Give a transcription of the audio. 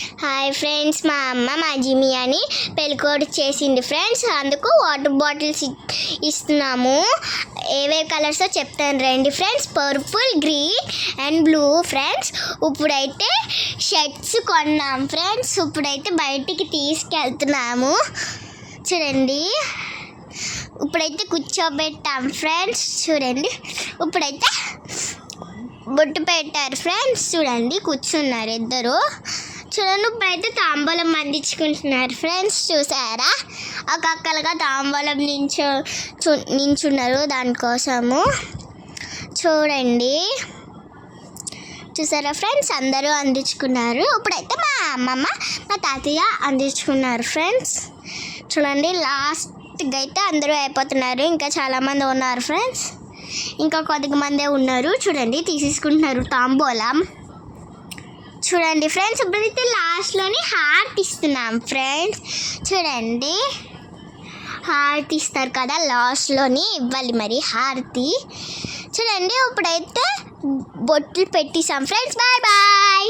Hi friends మా అమ్మ మా జిమి అని పెళ్ళికోడు చేసింది ఫ్రెండ్స్ అందుకు వాటర్ బాటిల్స్ ఇస్తున్నాము. ఏవే కలర్స్ చెప్తాను రండి friends purple green and blue friends ఇప్పుడైతే షర్ట్స్ కొన్నాం ఫ్రెండ్స్ ఇప్పుడైతే బయటికి తీసుకెళ్తున్నాము. చూడండి. ఇప్పుడైతే కూర్చోబెట్టాం ఫ్రెండ్స్ చూడండి. ఇప్పుడైతే బొట్టు పెట్టారు ఫ్రెండ్స్ చూడండి కూర్చున్నారు ఇద్దరు. చూడండి ఇప్పుడైతే తాంబూలం అందించుకుంటున్నారు. ఫ్రెండ్స్ చూసారా? ఒక్కొక్కరుగా తాంబూలం నించు నించున్నారు దానికోసము. చూడండి. చూసారా ఫ్రెండ్స్ అందరూ అందించుకున్నారు. ఇప్పుడైతే మా అమ్మమ్మ మా తాతయ్య అందించుకున్నారు ఫ్రెండ్స్ చూడండి లాస్ట్గా అయితే అందరూ అయిపోతున్నారు. ఇంకా చాలామంది ఉన్నారు ఫ్రెండ్స్ ఇంకా కొద్దిగా మందే ఉన్నారు. చూడండి తీసేసుకుంటున్నారు తాంబూలం. చూడండి ఫ్రెండ్స్ ఇప్పుడైతే లాస్ట్లోని హార్ట్ ఇస్తున్నాం ఫ్రెండ్స్. చూడండి. హార్ట్ ఇస్తారు కదా లాస్ట్లోని ఇవ్వాలి మరి హారతి చూడండి ఇప్పుడైతే బొట్లు పెట్టేసాం ఫ్రెండ్స్ బాయ్ బాయ్